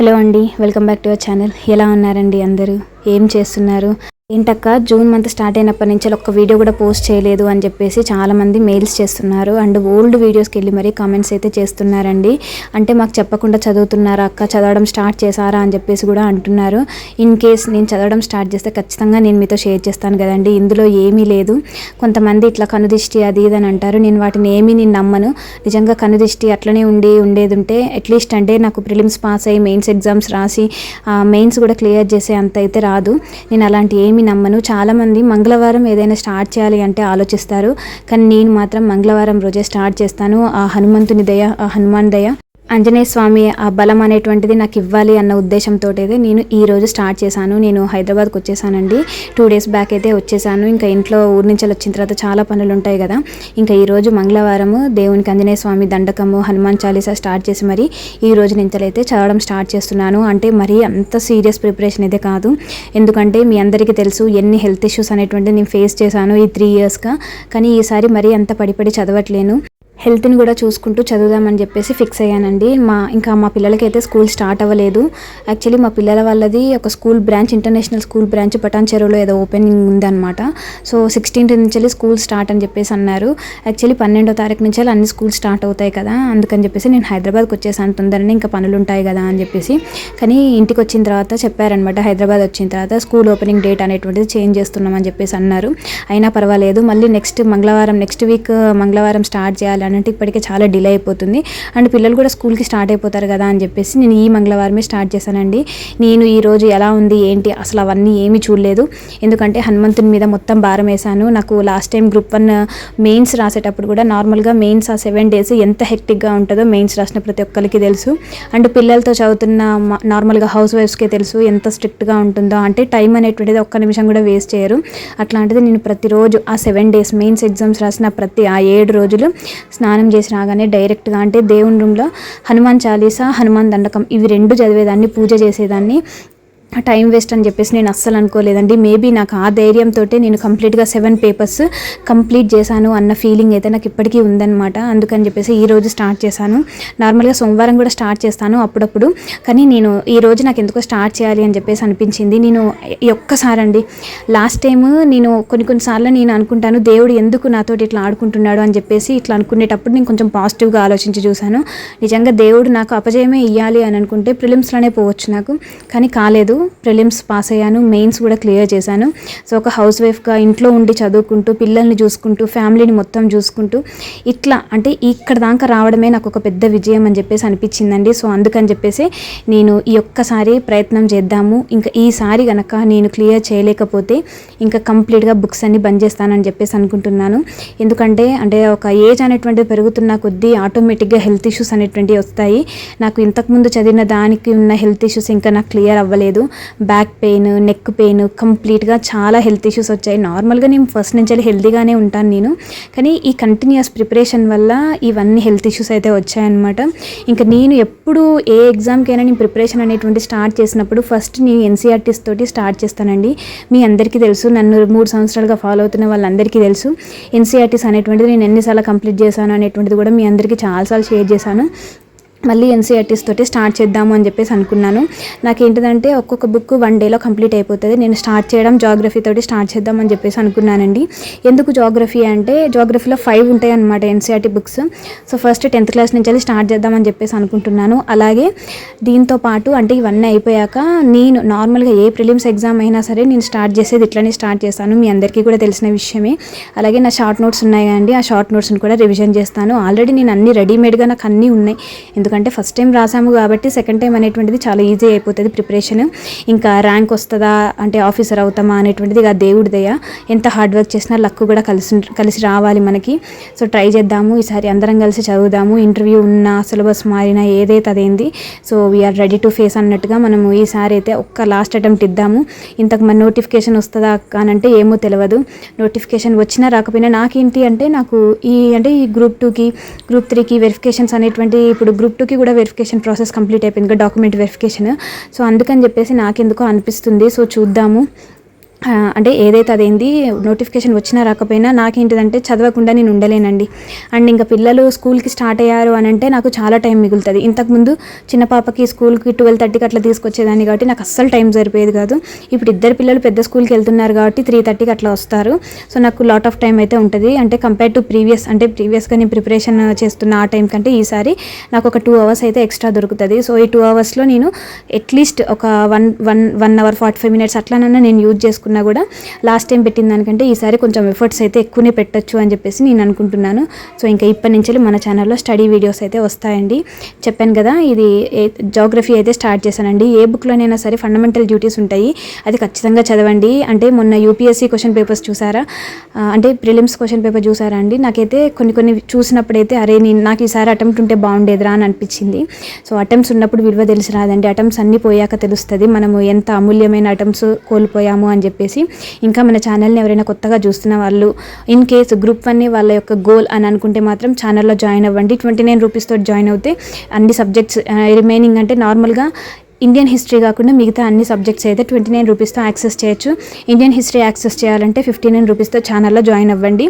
Hello అండి welcome back to our channel. ఎలా ఉన్నారండి అందరూ? ఏం చేస్తున్నారు? ఏంటక్క జూన్ మంత్ స్టార్ట్ అయినప్పటి నుంచి ఒక్క వీడియో కూడా పోస్ట్ చేయలేదు అని చెప్పేసి చాలామంది మెయిల్స్ చేస్తున్నారు. అండ్ ఓల్డ్ వీడియోస్కి వెళ్ళి మరీ కామెంట్స్ అయితే చేస్తున్నారండి. అంటే మాకు చెప్పకుండా చదువుతున్నారా అక్క? చదవడం స్టార్ట్ చేశారా అని చెప్పేసి కూడా అంటున్నారు. ఇన్ కేస్ నేను చదవడం స్టార్ట్ చేస్తే ఖచ్చితంగా నేను మీతో షేర్ చేస్తాను కదండి. ఇందులో ఏమీ లేదు. కొంతమంది ఇట్లా కనుదిష్టి అది ఇది అని అంటారు. నేను వాటిని ఏమీ నేను నమ్మను. నిజంగా కనుదిష్టి అట్లనే ఉండి ఉండేది ఉంటే అట్లీస్ట్ అంటే నాకు ప్రిలిమ్స్ పాస్ అయ్యి మెయిన్స్ ఎగ్జామ్స్ రాసి మెయిన్స్ కూడా క్లియర్ చేసే అంత అయితే రాదు. నేను అలాంటి ఏమీ నమ్మను. చాలామంది మంగళవారం ఏదైనా స్టార్ట్ చేయాలి అంటే ఆలోచిస్తారు. కానీ నేను మాత్రం మంగళవారం రోజే స్టార్ట్ చేస్తాను. ఆ హనుమంతుని దయ ఆ హనుమాన్ దయ. ఆంజనేయ స్వామి ఆ బలం అనేటువంటిది నాకు ఇవ్వాలి అన్న ఉద్దేశంతో అయితే నేను ఈ రోజు స్టార్ట్ చేశాను. నేను హైదరాబాద్కి వచ్చేసానండి. టూ డేస్ బ్యాక్ అయితే వచ్చేసాను. ఇంకా ఇంట్లో ఊరి నుంచి వచ్చిన తర్వాత చాలా పనులు ఉంటాయి కదా. ఇంకా ఈరోజు మంగళవారము దేవునికి ఆంజనేయ స్వామి దండకము హనుమాన్ చాలీసా స్టార్ట్ చేసి మరి ఈ రోజు నింతలైతే అయితే చదవడం స్టార్ట్ చేస్తున్నాను. అంటే మరీ అంత సీరియస్ ప్రిపరేషన్ అయితే కాదు. ఎందుకంటే మీ అందరికీ తెలుసు ఎన్ని హెల్త్ ఇష్యూస్ అనేటువంటివి నేను ఫేస్ చేశాను ఈ త్రీ ఇయర్స్గా కానీ ఈసారి మరీ అంత పడిపడి చదవట్లేను. హెల్త్ని కూడా చూసుకుంటూ చదువుదామని చెప్పేసి ఫిక్స్ అయ్యానండి. మా ఇంకా మా పిల్లలకి అయితే స్కూల్ స్టార్ట్ అవ్వలేదు. యాక్చువల్లీ మా పిల్లల వాళ్ళది ఒక school branch international school branch Patan చెరువులో ఏదో ఓపెనింగ్ ఉందన్నమాట. సో సిక్స్టీన్త్ నుంచి స్కూల్ స్టార్ట్ అని చెప్పేసి అన్నారు. యాక్చువల్లీ పన్నెండో తారీఖు నుంచి అన్ని స్కూల్ స్టార్ట్ అవుతాయి కదా అందుకని చెప్పేసి నేను హైదరాబాద్కి వచ్చేసాను. తొందరనే ఇంకా పనులు ఉంటాయి కదా అని చెప్పేసి. కానీ ఇంటికి వచ్చిన తర్వాత చెప్పారనమాట హైదరాబాద్ వచ్చిన తర్వాత స్కూల్ ఓపెనింగ్ డేట్ అనేటువంటిది చేంజ్ చేస్తున్నామని చెప్పేసి అన్నారు. అయినా పర్వాలేదు మళ్ళీ నెక్స్ట్ మంగళవారం నెక్స్ట్ వీక్ మంగళవారం స్టార్ట్ చేయాలి అని అంటే ఇప్పటికే చాలా డిలే అయిపోతుంది. అండ్ పిల్లలు కూడా స్కూల్కి స్టార్ట్ అయిపోతారు కదా అని చెప్పేసి నేను ఈ మంగళవారమే స్టార్ట్ చేశానండి. నేను ఈరోజు ఎలా ఉంది ఏంటి అసలు అవన్నీ ఏమీ చూడలేదు. ఎందుకంటే హనుమంతుని మీద మొత్తం భారం వేశాను. నాకు last time group one mains రాసేటప్పుడు కూడా నార్మల్గా మెయిన్స్ ఆ సెవెన్ డేస్ ఎంత హెక్టిక్గా ఉంటుందో మెయిన్స్ రాసిన ప్రతి ఒక్కరికి తెలుసు. అండ్ పిల్లలతో చదువుతున్న నార్మల్గా హౌస్ వైఫ్స్కే తెలుసు ఎంత స్ట్రిక్ట్గా ఉంటుందో. అంటే టైం అనేటువంటిది ఒక్క నిమిషం కూడా వేస్ట్ చేయరు. అట్లాంటిది నేను ప్రతిరోజు ఆ సెవెన్ డేస్ మెయిన్స్ ఎగ్జామ్స్ రాసిన ప్రతి ఆ ఏడు రోజులు స్నానం చేసి రాగానే డైరెక్ట్గా అంటే దేవుని రూమ్లో హనుమాన్ చాలీసా హనుమాన్ దండకం ఇవి రెండు చదివేదాన్ని పూజ చేసేదాన్ని. టైం వేస్ట్ అని చెప్పేసి నేను అస్సలు అనుకోలేదండి. మేబీ నాకు ఆ ధైర్యంతో నేను కంప్లీట్గా సెవెన్ పేపర్స్ కంప్లీట్ చేశాను అన్న ఫీలింగ్ అయితే నాకు ఇప్పటికీ ఉందన్నమాట. అందుకని చెప్పేసి ఈ రోజు స్టార్ట్ చేశాను. నార్మల్గా సోమవారం కూడా స్టార్ట్ చేస్తాను అప్పుడప్పుడు. కానీ నేను ఈ రోజు నాకు ఎందుకో స్టార్ట్ చేయాలి అని చెప్పేసి అనిపించింది. నేను ఒక్కసారండి ఒక్కసారి అండి లాస్ట్ టైం నేను కొన్ని కొన్నిసార్లు నేను అనుకుంటాను దేవుడు ఎందుకు నాతోటి ఇట్లా ఆడుకుంటున్నాడు? అని చెప్పేసి ఇట్లా అనుకునేటప్పుడు నేను కొంచెం పాజిటివ్గా ఆలోచించి చూశాను. నిజంగా దేవుడు నాకు అపజయమే ఇవ్వాలి అని అనుకుంటే ప్రిలిమ్స్లోనే పోవచ్చు నాకు. కానీ కాలేదు. ప్రిలిమ్స్ పాస్ అయ్యాను మెయిన్స్ కూడా క్లియర్ చేశాను. సో ఒక హౌస్ వైఫ్గా ఇంట్లో ఉండి చదువుకుంటూ పిల్లల్ని చూసుకుంటూ ఫ్యామిలీని మొత్తం చూసుకుంటూ ఇట్లా అంటే ఇక్కడ దాకా రావడమే నాకు ఒక పెద్ద విజయం అని చెప్పేసి అనిపించిందండి. సో అందుకని చెప్పేసి నేను ఈ ఒక్కసారి ప్రయత్నం చేద్దాము. ఇంకా ఈసారి కనుక నేను క్లియర్ చేయలేకపోతే ఇంకా కంప్లీట్గా బుక్స్ అన్ని బంద్ చేస్తానని చెప్పేసి అనుకుంటున్నాను. ఎందుకంటే అంటే ఒక ఏజ్ అనేటువంటిది పెరుగుతున్న కొద్దీ ఆటోమేటిక్గా హెల్త్ ఇష్యూస్ అనేటువంటివి వస్తాయి. నాకు ఇంతకుముందు చదివిన దానికి ఉన్న హెల్త్ ఇష్యూస్ ఇంకా నాకు క్లియర్ అవ్వలేదు. బ్యాక్ పెయిన్ నెక్ పెయిన్ కంప్లీట్గా చాలా హెల్త్ ఇష్యూస్ వచ్చాయి. నార్మల్గా నేను ఫస్ట్ నుంచి హెల్తీగానే ఉంటాను నేను. కానీ ఈ కంటిన్యూస్ ప్రిపరేషన్ వల్ల ఇవన్నీ హెల్త్ ఇష్యూస్ అయితే వచ్చాయన్నమాట. ఇంకా నేను ఎప్పుడు ఏ ఎగ్జామ్కైనా నేను ప్రిపరేషన్ అనేటువంటి స్టార్ట్ చేసినప్పుడు ఫస్ట్ నేను ఎన్సీఆర్టీస్ తోటి స్టార్ట్ చేస్తానండి. మీ అందరికీ తెలుసు నన్ను మూడు సంవత్సరాలుగా ఫాలో అవుతున్న వాళ్ళందరికీ తెలుసు. ఎన్సీఆర్టీస్ అనేటువంటిది నేను ఎన్నిసార్లు కంప్లీట్ చేశాను అనేటువంటిది కూడా మీ అందరికీ చాలాసార్లు షేర్ చేశాను. మళ్ళీ ఎన్సీఆర్టీస్ తోటి స్టార్ట్ చేద్దాము అని చెప్పేసి అనుకున్నాను. నాకు ఏంటిదంటే ఒక్కొక్క బుక్ వన్ డేలో కంప్లీట్ అయిపోతుంది. నేను స్టార్ట్ చేయడం జాగ్రఫీ తోటి స్టార్ట్ చేద్దామని చెప్పేసి అనుకున్నానండి. ఎందుకు జాగ్రఫీ అంటే జాగ్రఫీలో ఫైవ్ ఉంటాయి అనమాట NCERT books. So first tenth class నుంచి వెళ్ళి స్టార్ట్ చేద్దామని చెప్పేసి అనుకుంటున్నాను. అలాగే దీంతో పాటు అంటే ఇవన్నీ అయిపోయాక నేను నార్మల్గా ఏ ప్రిలిమ్స్ ఎగ్జామ్ అయినా సరే నేను స్టార్ట్ చేసేది ఇట్లనే స్టార్ట్ చేస్తాను. మీ అందరికీ కూడా తెలిసిన విషయమే. అలాగే నా షార్ట్ నోట్స్ ఉన్నాయి కదండి ఆ షార్ట్ నోట్స్ని కూడా రివిజన్ చేస్తాను. ఆల్రెడీ నేను అన్ని రెడీమేడ్గా నాకు అన్నీ ఉన్నాయి. ఎందుకంటే ఫస్ట్ టైం రాసాము కాబట్టి సెకండ్ టైం అనేటువంటిది చాలా ఈజీ అయిపోతుంది ప్రిపరేషన్ ఇంకా ర్యాంక్ వస్తుందా అంటే ఆఫీసర్ అవుతామా అనేటువంటిది ఇక దేవుడి దయ. ఎంత హార్డ్ వర్క్ చేసినా లక్ కూడా కలిసి కలిసి రావాలి మనకి. సో ట్రై చేద్దాము ఈసారి అందరం కలిసి చదువుదాము. ఇంటర్వ్యూ ఉన్న సిలబస్ మారినా ఏదైతే అదేంది. So we're ready to face అన్నట్టుగా మనము ఈసారి అయితే ఒక్క లాస్ట్ అటెంప్ట్ ఇద్దాము. ఇంతకు మన నోటిఫికేషన్ వస్తుందా కానంటే ఏమో తెలియదు నోటిఫికేషన్ వచ్చినా రాకపోయినా నాకేంటి అంటే నాకు ఈ అంటే ఈ గ్రూప్ టూకి గ్రూప్ త్రీకి వెరిఫికేషన్స్ అనేటువంటి ఇప్పుడు గ్రూప్ టూకి కూడా వెరిఫికేషన్ ప్రాసెస్ కంప్లీట్ అయిపోయింది. డాక్యుమెంట్ వెరిఫికేషన్ సో అందుకని చెప్పేసి నాకెందుకో అనిపిస్తుంది. సో చూద్దాము. అంటే ఏదైతే అదేంది నోటిఫికేషన్ వచ్చినా రాకపోయినా నాకేంటిదంటే చదవకుండా నేను ఉండలేనండి. అండ్ ఇంకా పిల్లలు స్కూల్కి స్టార్ట్ అయ్యారు అని అంటే నాకు చాలా టైం మిగులుతుంది. ఇంతకుముందు చిన్న పాపకి స్కూల్కి ట్వెల్వ్ థర్టీకి అట్లా తీసుకొచ్చేదాన్ని కాబట్టి నాకు అస్సలు టైం సరిపోయేది కాదు. ఇప్పుడు ఇద్దరు పిల్లలు పెద్ద స్కూల్కి వెళ్తున్నారు కాబట్టి త్రీ థర్టీకి అట్లా వస్తారు. సో నాకు లాట్ ఆఫ్ టైం అయితే ఉంటుంది. అంటే కంపేర్ టు ప్రీవియస్ అంటే ప్రీవియస్గా నేను ప్రిపరేషన్ చేస్తున్న ఆ టైం కంటే ఈసారి నాకు ఒక టూ అవర్స్ అయితే ఎక్స్ట్రా దొరుకుతుంది. సో ఈ టూ అవర్స్లో నేను అట్లీస్ట్ ఒక one one one hour forty five minutes అట్లానన్నా నేను యూజ్ అనుకున్నా కూడా లాస్ట్ టైం పెట్టిన దానికంటే ఈసారి కొంచెం ఎఫర్ట్స్ అయితే ఎక్కువనే పెట్టొచ్చు అని చెప్పేసి నేను అనుకుంటున్నాను. సో ఇంకా ఇప్పటి నుంచి మన ఛానల్లో స్టడీ వీడియోస్ అయితే వస్తాయండి. చెప్పాను కదా ఇది జోగ్రఫీ అయితే స్టార్ట్ చేశానండి. ఏ బుక్లోనైనా సరే ఫండమెంటల్ డ్యూటీస్ ఉంటాయి. అది ఖచ్చితంగా చదవండి. అంటే మొన్న యూపీఎస్సీ క్వశ్చన్ పేపర్స్ చూసారా? అంటే ప్రిలిమ్స్ క్వశ్చన్ పేపర్ చూసారా అండి? నాకైతే కొన్ని కొన్ని చూసినప్పుడైతే అరే నేను నాకు ఈసారి అటెంప్ట్ ఉంటే బాగుండేదిరా అని అనిపించింది. సో అటెంప్ట్స్ ఉన్నప్పుడు విలువ తెలిసి రాదండి. అటెంప్ట్స్ అన్నీ పోయాక తెలుస్తుంది. మనము ఎంత అమూల్యమైన అటెంప్ట్స్ కోల్పోయాము అని చెప్పి చెప్పేసి ఇంకా మన ఛానల్ని ఎవరైనా కొత్తగా చూస్తున్న వాళ్ళు ఇన్ కేస్ గ్రూప్ వన్ వాళ్ళ యొక్క గోల్ అని అనుకుంటే మాత్రం ఛానల్లో జాయిన్ అవ్వండి. ట్వంటీ నైన్ రూపీస్తో జాయిన్ అవుతే అన్ని సబ్జెక్ట్స్ రిమైనింగ్ eh, అంటే నార్మల్గా ఇండియన్ హిస్టరీ కాకుండా మిగతా అన్ని సబ్జెక్ట్స్ అయితే ట్వంటీ నైన్ రూపీస్తో యాక్సెస్ చేయొచ్చు. ఇండియన్ హిస్టరీ యాక్సెస్ చేయాలంటే ఫిఫ్టీ నైన్ రూపీస్తో ఛానల్లో జాయిన్ అవ్వండి.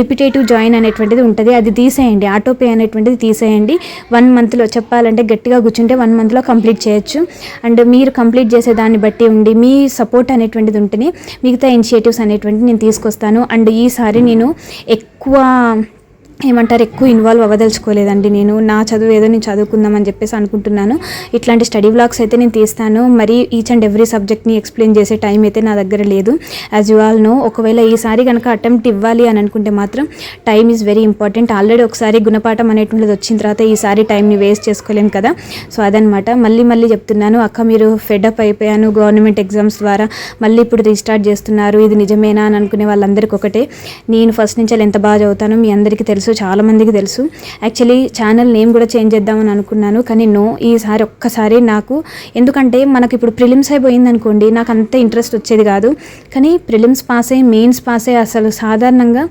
రిపిటేటివ్ జాయిన్ అనేటువంటిది ఉంటుంది. అది తీసేయండి. ఆటోపే అనేటువంటిది తీసేయండి. వన్ మంత్లో చెప్పాలంటే గట్టిగా కూర్చుంటే వన్ మంత్లో కంప్లీట్ చేయొచ్చు. అండ్ మీరు కంప్లీట్ చేసే దాన్ని బట్టి ఉండి మీ సపోర్ట్ అనేటువంటిది ఉంటేనే మిగతా ఇనిషియేటివ్స్ అనేటువంటివి నేను తీసుకొస్తాను. అండ్ ఈసారి నేను ఎక్కువ ఏమంటారు ఎక్కువ ఇన్వాల్వ్ అవ్వదలుచుకోలేదండి నేను. నా చదువు ఏదో నేను చదువుకుందామని చెప్పేసి అనుకుంటున్నాను. ఇట్లాంటి స్టడీ బ్లాగ్స్ అయితే నేను తీస్తాను. మరి ఈచ్ అండ్ ఎవ్రీ సబ్జెక్ట్ని ఎక్స్ప్లెయిన్ చేసే టైం అయితే నా దగ్గర లేదు. యాజ్ యు ఆల్ నో ఒకవేళ ఈసారి కనుక అటెంప్ట్ ఇవ్వాలి అని అనుకుంటే మాత్రం time is very important already ఒకసారి గుణపాఠం అనేటువంటిది వచ్చిన తర్వాత ఈసారి టైంని వేస్ట్ చేసుకోలేం కదా. సో అదనమాట మళ్ళీ మళ్ళీ చెప్తున్నాను. అక్క మీరు ఫెడప్ అయిపోయాను. గవర్నమెంట్ ఎగ్జామ్స్ ద్వారా మళ్ళీ ఇప్పుడు రీస్టార్ట్ చేస్తున్నారు. ఇది నిజమేనా అని అనుకునే వాళ్ళందరికీ ఒకటే. నేను ఫస్ట్ నుంచి ఎంత బాగా చదువుతాను మీ అందరికీ తెలుసు. చాలా మందికి తెలుసు. యాక్చువల్లీ ఛానల్ నేమ్ కూడా చేంజ్ చేద్దామని అనుకున్నాను కానీ నో ఈసారి ఒక్కసారి నాకు ఎందుకంటే మనకి ఇప్పుడు ప్రిలిమ్స్ అయిపోయింది అనుకోండి నాకు అంత ఇంట్రెస్ట్ వచ్చేది కాదు. కానీ ప్రిలిమ్స్ పాస్ అయ్యి మెయిన్స్ పాస్ అయ్యి అసలు సాధారణంగా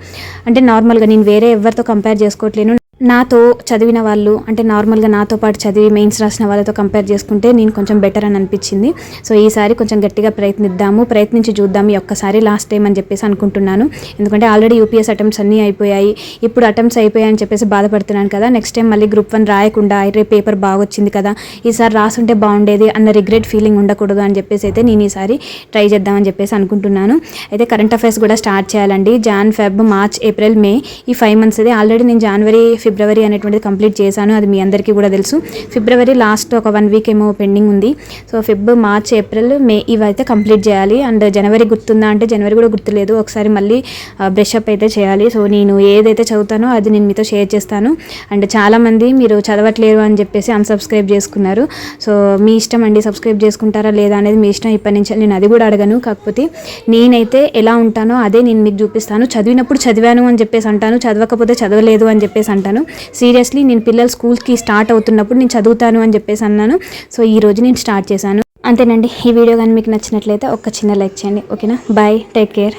అంటే నార్మల్గా నేను వేరే ఎవరితో కంపేర్ చేసుకోవట్లేను నాతో చదివిన వాళ్ళు అంటే నార్మల్గా నాతో పాటు చదివి మెయిన్స్ రాసిన వాళ్ళతో కంపేర్ చేసుకుంటే నేను కొంచెం బెటర్ అని అనిపించింది. సో ఈసారి కొంచెం గట్టిగా ప్రయత్నిద్దాము ప్రయత్నించి చూద్దాం ఈ ఒక్కసారి లాస్ట్ టైం అని చెప్పేసి అనుకుంటున్నాను. ఎందుకంటే ఆల్రెడీ యూపీఎస్ అటెంప్ట్స్ అన్నీ అయిపోయాయి. ఇప్పుడు అటెంప్ట్స్ అయిపోయాయని చెప్పేసి బాధపడుతున్నాను కదా. నెక్స్ట్ టైం మళ్ళీ గ్రూప్ వన్ రాయకుండా రేపు పేపర్ బాగొచ్చింది కదా. ఈసారి రాసుంటే బాగుండేది అన్న రిగ్రెట్ ఫీలింగ్ ఉండకూడదు అని చెప్పేసి అయితే నేను ఈసారి ట్రై చేద్దామని చెప్పేసి అనుకుంటున్నాను. అయితే కరెంట్ అఫైర్స్ కూడా స్టార్ట్ చేయాలండి. Jan Feb March April May ఈ ఫైవ్ మంత్స్ ఇది ఆల్రెడీ నేను జనవరి ఫిబ్రవరి అనేటువంటిది కంప్లీట్ చేశాను. అది మీ అందరికీ కూడా తెలుసు. ఫిబ్రవరి లాస్ట్ ఒక వన్ వీక్ ఏమో పెండింగ్ ఉంది. So Feb March April May ఇవైతే కంప్లీట్ చేయాలి. అండ్ జనవరి గుర్తుందా అంటే జనవరి కూడా గుర్తులేదు. ఒకసారి మళ్ళీ బ్రష్ అప్ అయితే చేయాలి. సో నేను ఏదైతే చదువుతానో అది నేను మీతో షేర్ చేస్తాను. అండ్ చాలామంది మీరు చదవట్లేరు అని చెప్పేసి అన్సబ్స్క్రైబ్ చేసుకున్నారు. సో మీ ఇష్టం అండి సబ్స్క్రైబ్ చేసుకుంటారా లేదా అనేది మీ ఇష్టం ఇప్పటి నుంచి నేను అది కూడా అడగను. కాకపోతే నేనైతే ఎలా ఉంటానో అదే నేను మీకు చూపిస్తాను. చదివినప్పుడు చదివాను అని చెప్పేసి అంటాను. చదవకపోతే చదవలేదు అని చెప్పేసి అంటాను. సీరియస్లీ నేను పిల్లలు స్కూల్కి స్టార్ట్ అవుతున్నప్పుడు నేను చదువుతాను అని చెప్పేసి అన్నాను. సో ఈ రోజు నేను స్టార్ట్ చేశాను. అంతేనండి. ఈ వీడియో కానీ మీకు నచ్చినట్లయితే ఒక చిన్న లైక్ చేయండి. ఓకేనా? Bye take care